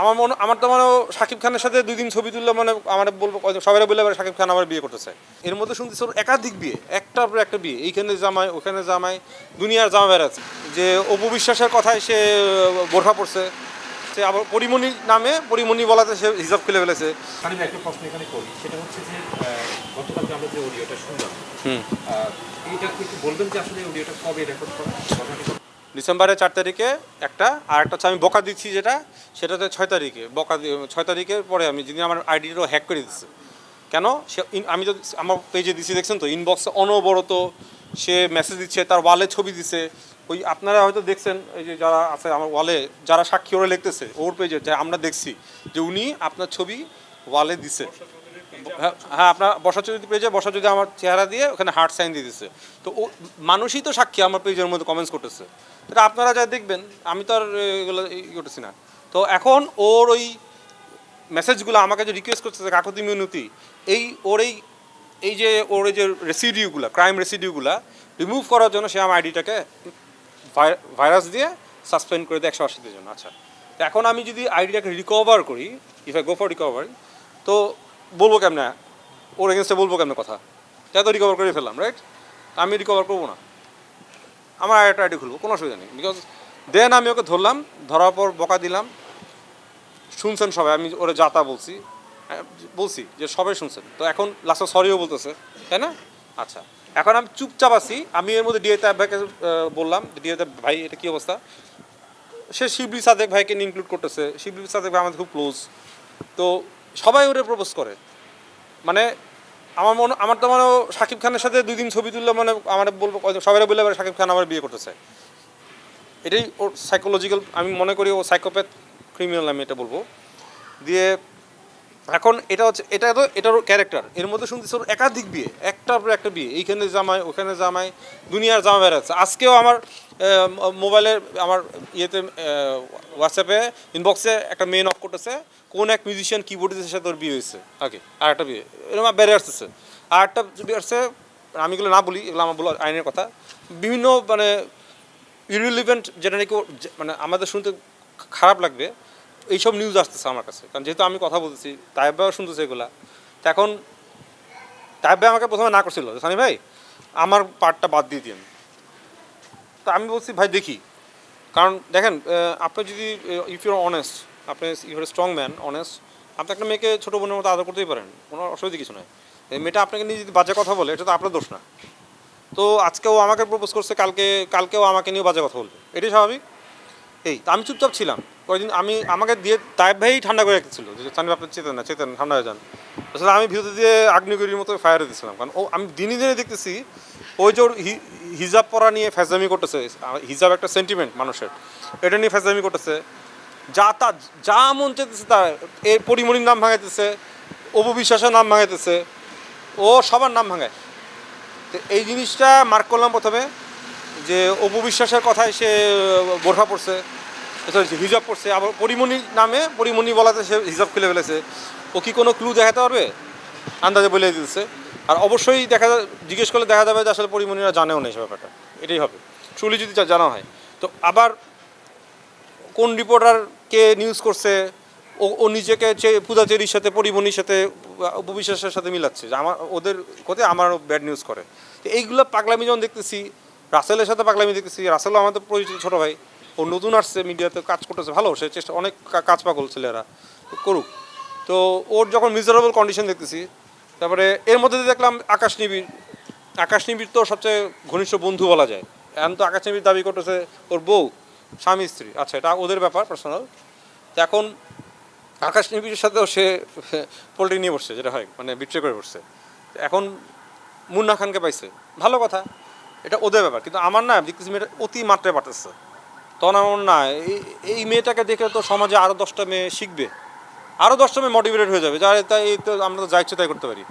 আমার মনে আমার তো মানে শাকিব খানের সাথে দুই দিন ছবি তুললে মানে আমার বলব সবাই বলে এবার শাকিব খান আমার বিয়ে করতে চায় এর মধ্যে শুনতেছি ওর একাধিক বিয়ে একটার পর একটা বিয়ে। এইখানে জামাই ওখানে জামাই দুনিয়ার জামা বেড়াচ্ছে যে অপবিশ্বাসের কথায় সে বোরখা পড়ছে সে আবার পরিমণি নামে পরিমণি বলাতে সে হিসাব খুলে ফেলেছে। আমি একটা প্রশ্ন এখানে করি। সেটা হচ্ছে যে গতকালকে আমরা যে অডিওটা শুনলাম হুম। এইটা কি বলবেন যে আসলে অডিওটা কবে রেকর্ড করা? ডিসেম্বরের চার তারিখে একটা, আর একটা হচ্ছে আমি বকা দিচ্ছি যেটা, সেটাতে ছয় তারিখে, বকা ছয় তারিখের পরে আমি যেদিন আমার আইডিটাও হ্যাক করে দিচ্ছে কেন? সে আমি তো আমার পেজে দিচ্ছি দেখছেন তো ইনবক্সে অনবরত সে মেসেজ দিচ্ছে, তার ওয়ালে ছবি দিছে। ওই আপনারা হয়তো দেখছেন, এই যে যারা আছে আমার ওয়ালে যারা সাক্ষী ওরা লিখতেছে, ওর পেজে যে আমরা দেখছি যে উনি আপনার ছবি ওয়ালে দিছে। হ্যাঁ হ্যাঁ আপনার বসা চৌধুরী পেজে বসা যদি আমার চেহারা দিয়ে ওখানে হার্ট সাইন দিয়ে দিচ্ছে তো ও মানুষই তো সাক্ষী আমার পেজের মধ্যে কমেন্টস করতেছে। এটা আপনারা যা দেখবেন, আমি তো আর এগুলো ই করতেছি না। তো এখন ওর ওই মেসেজগুলো আমাকে যে রিকোয়েস্ট করতেছে, কাকতি মিনতি, এই ওর এই এই যে ওর এই যে রেসিডিউগুলো ক্রাইম রেসিডিউগুলো রিমুভ করার জন্য সে আমার আইডিটাকে ভাইরাস দিয়ে সাসপেন্ড করে দেয় একশো আশি জন্য। আচ্ছা এখন আমি যদি আইডিটাকে রিকভার করি if I go for recover তো বলব কেমনে? ওর এগেনস্টে বলব কেমনে কথা? তাই তো রিকভার করে ফেললাম রাইট আমি রিকভার করব না। আমার আর একটা আইডি খুলবো কোনো অসুবিধা নেই। বিকজ দেন আমি ওকে ধরলাম ধরার পর বকা দিলাম। শুনছেন সবাই আমি ওরে যাতা বলছি। হ্যাঁ, বলছি যে সবাই শুনছেন। তো এখন লাস্টে সরিও বলতেছে তাই না? আচ্ছা এখন আমি চুপচাপ আছি। আমি এর মধ্যে ডিএতে ভাইকে বললাম ডিএতে ভাই এটা কী অবস্থা? সে শিবলি সাদেক ভাইকে ইনক্লুড করতেছে। শিবলি সাদেক ভাই আমাদের খুব ক্লোজ তো সবাই ওরে প্রপোজ করে। মানে আমার মনে আমার তো মানে শাকিব খানের সাথে দুই দিন ছবি তুললে মানে আমার বলব সবাই বললে শাকিব খান আমার বিয়ে করতে চায় এটাই ওর সাইকোলজিক্যাল আমি মনে করি ও সাইকোপ্যাথ ক্রিমিনাল আমি এটা বলব। দিয়ে এখন এটা হচ্ছে এটা তো এটার ক্যারেক্টার এর মধ্যে শুনতেছি ওর একাধিক বিয়ে। একটার পর একটা বিয়ে। এইখানে জামাই, ওখানে জামাই, দুনিয়ার জামা বেড়াচ্ছে আজকেও আমার মোবাইলের আমার ইয়েতে হোয়াটসঅ্যাপে ইনবক্সে একটা মেয়ে নক করতেছে। কোন এক মিউজিশিয়ান কিবোর্ডিস্টের সাথে ওর বিয়ে হয়েছে। ওকে আর একটা বিয়ে। এরকম বেড়ে আসতেছে। আর একটা বিয়ে আসছে, আমি এগুলো না বলি, এগুলো আমার বলো আইনের কথা। বিভিন্ন মানে ইরিলিভেন্ট যেটা নাকি মানে আমাদের শুনতে খারাপ লাগবে। এইসব নিউজ আসতেছে আমার কাছে। কারণ যেহেতু আমি কথা বলতেছি তাইব ভাইও শুনতেছে এগুলা। তো এখন তাইব ভাই আমাকে প্রথমে না করছিল সানি ভাই, আমার পার্টটা বাদ দিয়ে দিন তো আমি বলছি, ভাই, দেখি। কারণ দেখেন আপনি যদি ইফ ইউর অনেস্ট আপনি ইউর স্ট্রং ম্যান অনেস্ট আপনি একটা মেয়েকে ছোটো বোনের মতো আদর করতেই পারেন। কোনো অসুবিধা কিছু নয় মেয়েটা আপনাকে নিয়ে যদি বাজে কথা বলে, এটা তো আপনার দোষ না। তো আজকেও আমাকে প্রপোজ করছে, কালকে কালকেও আমাকে নিয়ে বাজে কথা বলবে। এটাই স্বাভাবিক? এই তো আমি চুপচাপ ছিলাম। কয়েকদিন আমি, আমাকে দিয়ে তাইব ভাই ঠান্ডা করে রেখেছিল, যে সানি আপনি চেতেন না, চেতেন, ঠান্ডা হয়ে যান। আসলে আমি ভিতর দিয়ে আগ্নেয়গিরির মতো ফায়ার দিয়েছিলাম কারণ ও, আমি দিনই দিনে দেখতেছি, ওই যে হিজাব পরা নিয়ে ফ্যাজামি করতেছে, হিজাব একটা সেন্টিমেন্ট মানুষের, এটা নিয়ে ফ্যাজামি করতেছে। যা তা, যা মন চেতেছে তা এর পরিমণির নাম ভাঙাইতেছে অপবিশ্বাসের নাম ভাঙাইতেছে, ও সবার নাম ভাঙায়। তো এই জিনিসটা মার্ক করলাম প্রথমে। যে অপবিশ্বাসের কথায় সে বোরখা পড়ছে হিজাব পড়ছে আবার পরিমণি নামে, পরিমণি বলাতে সে হিজাব খুলে ফেলেছে। ও কি কোনো ক্লু দেখাতে পারবে? আন্দাজে বলে দিতেছে আর অবশ্যই দেখা জিজ্ঞেস করলে দেখা যাবে যে আসলে পরিমণিরা জানেও না এই ব্যাপারটা। এটাই হবে। ট্রুলি যদি জানা হয়। তো আবার কোন রিপোর্টার কে নিউজ করছে, ও ও নিজেকে চে পূজাচেরির সাথে, পরিমণির সাথে উপবিশ্বাসের সাথে মিলাচ্ছে, যে আমার, ওদের কোথায় আমার ব্যাড নিউজ করে। তো এইগুলো পাগলামি যখন দেখতেছি। রাসেলের সাথে পাগলামি দেখতেছি। রাসেলও আমাদের পরিচিত ছোটো ভাই। ও নতুন আসছে, মিডিয়াতে কাজ করতেছে। ভালো, সে চেষ্টা, অনেক কাজ পাগল ছেলেরা। করুক। তো ওর যখন মিজারেবল কন্ডিশন দেখতেছি, তারপরে এর মধ্যে দেখলাম আকাশ নিবিড়। আকাশ নিবিড় তো সবচেয়ে ঘনিষ্ঠ বন্ধু বলা যায়। এখন তো আকাশ নিবিড় দাবি করতেছে ওর বউ, স্বামী, স্ত্রী। আচ্ছা এটা ওদের ব্যাপার পার্সোনাল তো এখন আকাশ নিবিড়ের সাথেও সে পোল্ট্রি নিয়ে বসছে, যেটা হয় মানে বিট্রে করে বসছে। এখন মুন্না খানকে পাইছে। ভালো কথা। এটা ওদের ব্যাপার। কিন্তু আমার না দেখতেছি মেয়েটা অতি মাত্রায় পাঠাচ্ছে। তখন আমার না এই- এই মেয়েটাকে দেখে তো সমাজে আরও দশটা মেয়ে শিখবে। আরও দশটা মেয়ে মোটিভেটেড হয়ে যাবে। যার, তাই তো আমরা তো যা ইচ্ছে তাই করতে পারি।